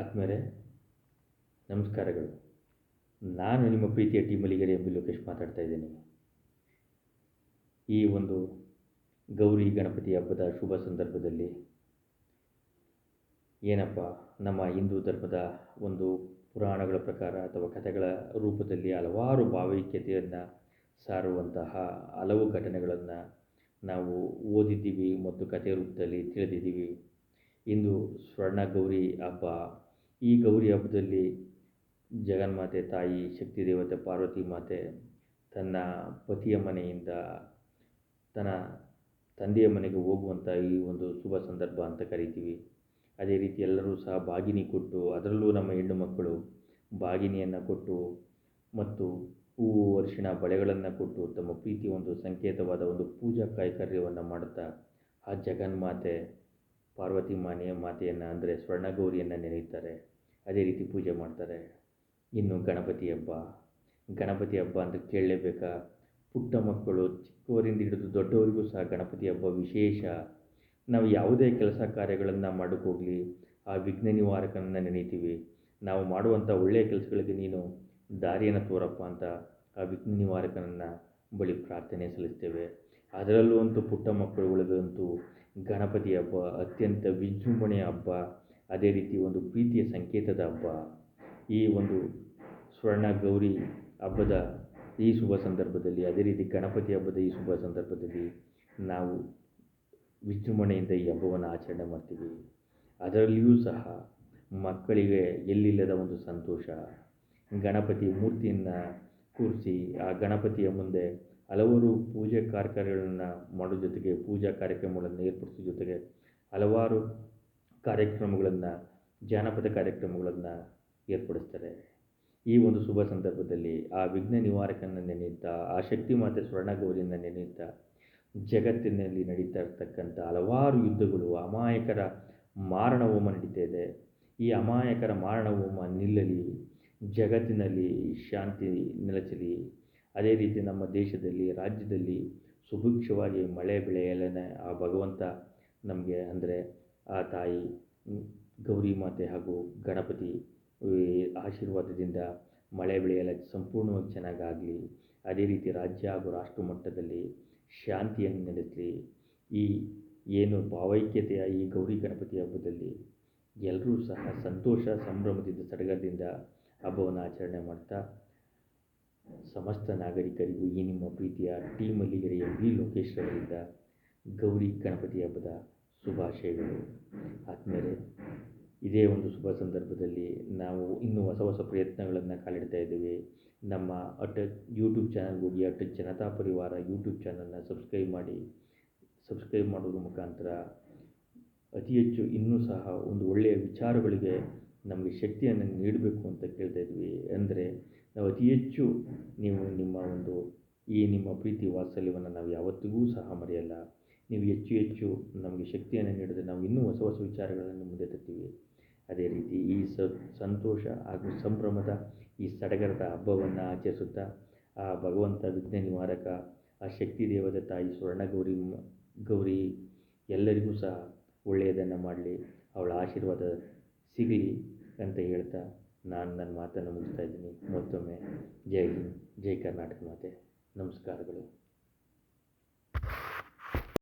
ಆತ್ಮೀಯರೇ, ನಮಸ್ಕಾರಗಳು. ನಾನು ನಿಮ್ಮ ಪ್ರೀತಿಯ ಟಿ ಮಲಿಗೆರೆ ಎಂಬಿ ಲೋಕೇಶ್ ಮಾತಾಡ್ತಾ ಇದ್ದೇನೆ. ಈ ಒಂದು ಗೌರಿ ಗಣಪತಿ ಹಬ್ಬದ ಶುಭ ಸಂದರ್ಭದಲ್ಲಿ ಏನಪ್ಪ, ನಮ್ಮ ಹಿಂದೂ ಧರ್ಮದ ಒಂದು ಪುರಾಣಗಳ ಪ್ರಕಾರ ಅಥವಾ ಕಥೆಗಳ ರೂಪದಲ್ಲಿ ಹಲವಾರು ಭಾವೈಕ್ಯತೆಯನ್ನು ಸಾರುವಂತಹ ಹಲವು ಘಟನೆಗಳನ್ನು ನಾವು ಓದಿದ್ದೀವಿ ಮತ್ತು ಕಥೆ ರೂಪದಲ್ಲಿ ತಿಳಿದಿದ್ದೀವಿ. ಇಂದು ಸ್ವರ್ಣ ಗೌರಿ ಹಬ್ಬ ಈ ಗೌರಿ ಹಬ್ಬದಲ್ಲಿ ಜಗನ್ಮಾತೆ ತಾಯಿ ಶಕ್ತಿ ದೇವತೆ ಪಾರ್ವತಿ ಮಾತೆ ತನ್ನ ಪತಿಯ ಮನೆಯಿಂದ ತನ್ನ ತಂದೆಯ ಮನೆಗೆ ಹೋಗುವಂಥ ಈ ಒಂದು ಶುಭ ಸಂದರ್ಭ ಅಂತ ಕರಿತೀವಿ. ಅದೇ ರೀತಿ ಎಲ್ಲರೂ ಸಹ ಬಾಗಿನಿ ಕೊಟ್ಟು, ಅದರಲ್ಲೂ ನಮ್ಮ ಹೆಣ್ಣು ಮಕ್ಕಳು ಬಾಗಿನಿಯನ್ನು ಕೊಟ್ಟು ಮತ್ತು ಹೂವು ಅರಿಶಿಣ ಬಳೆಗಳನ್ನು ಕೊಟ್ಟು ತಮ್ಮ ಪ್ರೀತಿ ಒಂದು ಸಂಕೇತವಾದ ಒಂದು ಪೂಜಾ ಕೈಂಕರ್ಯವನ್ನು ಮಾಡುತ್ತಾ ಆ ಜಗನ್ಮಾತೆ ಪಾರ್ವತಿ ಮಾನೆಯ ಮಾತೆಯನ್ನು ಅಂದರೆ ಸ್ವರ್ಣಗೌರಿಯನ್ನು ನೆನೆಯುತ್ತಾರೆ. ಅದೇ ರೀತಿ ಪೂಜೆ ಮಾಡ್ತಾರೆ. ಇನ್ನು ಗಣಪತಿ ಹಬ್ಬ. ಗಣಪತಿ ಹಬ್ಬ ಅಂತ ಕೇಳಲೇಬೇಕಾ? ಪುಟ್ಟ ಮಕ್ಕಳು ಚಿಕ್ಕವರಿಂದ ಹಿಡಿದು ದೊಡ್ಡವರಿಗೂ ಸಹ ಗಣಪತಿ ಹಬ್ಬ ವಿಶೇಷ. ನಾವು ಯಾವುದೇ ಕೆಲಸ ಕಾರ್ಯಗಳನ್ನು ಮಾಡೋಕ್ಕೋಗಲಿ ಆ ವಿಘ್ನ ನಿವಾರಕನನ್ನು ನೆನೀತೀವಿ. ನಾವು ಮಾಡುವಂಥ ಒಳ್ಳೆಯ ಕೆಲಸಗಳಿಗೆ ನೀನು ದಾರಿಯನ್ನು ತೋರಪ್ಪ ಅಂತ ಆ ವಿಘ್ನ ನಿವಾರಕನನ್ನು ಬಳಿ ಪ್ರಾರ್ಥನೆ ಸಲ್ಲಿಸ್ತೇವೆ. ಅದರಲ್ಲೂ ಅಂತೂ ಪುಟ್ಟ ಮಕ್ಕಳುಗಳಿಗಂತೂ ಗಣಪತಿ ಹಬ್ಬ, ಅತ್ಯಂತ ವಿಜೃಂಭಣೆಯ ಹಬ್ಬ, ಅದೇ ರೀತಿ ಒಂದು ಪ್ರೀತಿಯ ಸಂಕೇತದ ಹಬ್ಬ. ಈ ಒಂದು ಸ್ವರ್ಣ ಗೌರಿ ಹಬ್ಬದ ಈ ಶುಭ ಸಂದರ್ಭದಲ್ಲಿ, ಅದೇ ರೀತಿ ಗಣಪತಿ ಹಬ್ಬದ ಈ ಶುಭ ಸಂದರ್ಭದಲ್ಲಿ ನಾವು ವಿಜೃಂಭಣೆಯಿಂದ ಈ ಹಬ್ಬವನ್ನು ಆಚರಣೆ ಮಾಡ್ತೀವಿ. ಅದರಲ್ಲಿಯೂ ಸಹ ಮಕ್ಕಳಿಗೆ ಎಲ್ಲಿಲ್ಲದ ಒಂದು ಸಂತೋಷ. ಗಣಪತಿ ಮೂರ್ತಿಯನ್ನು ಕೂರಿಸಿ, ಆ ಗಣಪತಿಯ ಮುಂದೆ ಹಲವಾರು ಪೂಜೆ ಕಾರ್ಯಗಳನ್ನು ಮಾಡೋ ಜೊತೆಗೆ ಪೂಜಾ ಕಾರ್ಯಕ್ರಮಗಳನ್ನು ಏರ್ಪಡಿಸೋ ಜೊತೆಗೆ ಹಲವಾರು ಕಾರ್ಯಕ್ರಮಗಳನ್ನು, ಜಾನಪದ ಕಾರ್ಯಕ್ರಮಗಳನ್ನು ಏರ್ಪಡಿಸ್ತಾರೆ. ಈ ಒಂದು ಶುಭ ಸಂದರ್ಭದಲ್ಲಿ ಆ ವಿಘ್ನ ನಿವಾರಕನ ನೆನೆಯುತ್ತಾ, ಆ ಶಕ್ತಿ ಮಾತೆ ಸ್ವರ್ಣಗೌರಿಯನ್ನು ನೆನೆಯುತ್ತಾ, ಜಗತ್ತಿನಲ್ಲಿ ನಡೀತಾ ಇರ್ತಕ್ಕಂಥ ಹಲವಾರು ಯುದ್ಧಗಳು, ಅಮಾಯಕರ ಮಾರಣ ಹೋಮ ನಡೀತಾ ಇದೆ. ಈ ಅಮಾಯಕರ ಮಾರಣ ಹೋಮ ನಿಲ್ಲಲಿ, ಜಗತ್ತಿನಲ್ಲಿ ಶಾಂತಿ ನೆಲೆಸಲಿ ಅದೇ ರೀತಿ ನಮ್ಮ ದೇಶದಲ್ಲಿ, ರಾಜ್ಯದಲ್ಲಿ ಸುಭಿಕ್ಷವಾಗಿ ಮಳೆ ಬೆಳೆಯಲನೆ ಆ ಭಗವಂತ ನಮಗೆ ಅಂದರೆ ಆ ತಾಯಿ ಗೌರಿ ಮಾತೆ ಹಾಗೂ ಗಣಪತಿ ಆಶೀರ್ವಾದದಿಂದ ಮಳೆ ಬೆಳೆಯೆಲ್ಲ ಸಂಪೂರ್ಣವಾಗಿ ಚೆನ್ನಾಗಾಗಲಿ. ಅದೇ ರೀತಿ ರಾಜ್ಯ ಹಾಗೂ ರಾಷ್ಟ್ರ ಮಟ್ಟದಲ್ಲಿ ಶಾಂತಿಯನ್ನು ನೆಲೆಸಲಿ. ಈ ಏನು ಭಾವೈಕ್ಯತೆಯ ಈ ಗೌರಿ ಗಣಪತಿ ಹಬ್ಬದಲ್ಲಿ ಎಲ್ಲರೂ ಸಹ ಸಂತೋಷ, ಸಂಭ್ರಮದಿಂದ, ಸಡಗರದಿಂದ ಹಬ್ಬವನ್ನು ಆಚರಣೆ ಮಾಡ್ತಾ ಸಮಸ್ತ ನಾಗರಿಕರಿಗೂ ಈ ನಿಮ್ಮ ಪ್ರೀತಿಯ ಟಿ ಮಲ್ಲಿಗೆರೆಯ ವಿ. ಲೋಕೇಶ್ ಅವರಿಂದ ಗೌರಿ ಗಣಪತಿ ಹಬ್ಬದ ಶುಭಾಶಯಗಳು. ಆದಮೇಲೆ ಇದೇ ಒಂದು ಶುಭ ಸಂದರ್ಭದಲ್ಲಿ ನಾವು ಇನ್ನೂ ಹೊಸ ಹೊಸ ಪ್ರಯತ್ನಗಳನ್ನು ಕಾಲಿಡ್ತಾ ಇದ್ದೇವೆ. ನಮ್ಮ ಅಟ ಯೂಟ್ಯೂಬ್ ಚಾನಲ್ಗೆ ಹೋಗಿ ಅಟ್ ಜನತಾ ಪರಿವಾರ ಯೂಟ್ಯೂಬ್ ಚಾನಲ್ನ ಸಬ್ಸ್ಕ್ರೈಬ್ ಮಾಡಿ. ಸಬ್ಸ್ಕ್ರೈಬ್ ಮಾಡೋದ್ರ ಮುಖಾಂತರ ಅತಿ ಹೆಚ್ಚು ಇನ್ನೂ ಸಹ ಒಂದು ಒಳ್ಳೆಯ ವಿಚಾರಗಳಿಗೆ ನಮಗೆ ಶಕ್ತಿಯನ್ನು ನೀಡಬೇಕು ಅಂತ ಕೇಳ್ತಾ ಇದ್ವಿ. ಅಂದರೆ ನಾವು ಅತಿ ಹೆಚ್ಚು ನೀವು ನಿಮ್ಮ ಒಂದು ಈ ನಿಮ್ಮ ಪ್ರೀತಿ ವಾತ್ಸಲ್ಯವನ್ನು ನಾವು ಯಾವತ್ತಿಗೂ ಸಹ ಮರೆಯಲ್ಲ. ನೀವು ಹೆಚ್ಚು ಹೆಚ್ಚು ನಮಗೆ ಶಕ್ತಿಯನ್ನು ನೀಡಿದರೆ ನಾವು ಇನ್ನೂ ಹೊಸ ಹೊಸ ವಿಚಾರಗಳನ್ನು ಮುಂದೆ ತರ್ತೀವಿ. ಅದೇ ರೀತಿ ಈ ಸಂತೋಷ ಹಾಗೂ ಸಂಭ್ರಮದ ಈ ಸಡಗರದ ಹಬ್ಬವನ್ನು ಆಚರಿಸುತ್ತಾ ಆ ಭಗವಂತ ವಿಘ್ನ ನಿವಾರಕ, ಆ ಶಕ್ತಿ ದೇವದ ತಾಯಿ ಸ್ವರ್ಣಗೌರಿ ಗೌರಿ ಎಲ್ಲರಿಗೂ ಸಹ ಒಳ್ಳೆಯದನ್ನು ಮಾಡಲಿ, ಅವಳ ಆಶೀರ್ವಾದ ಸಿಗಲಿ ಅಂತ ಹೇಳ್ತಾ ನಾನು ನನ್ನ ಮಾತನ್ನು ಮುಗಿಸ್ತಾ ಇದ್ದೀನಿ. ಮತ್ತೊಮ್ಮೆ ಜೈ ಹಿಂದ್ ಜೈ ಕರ್ನಾಟಕ ಮಾತೆ. ನಮಸ್ಕಾರಗಳು.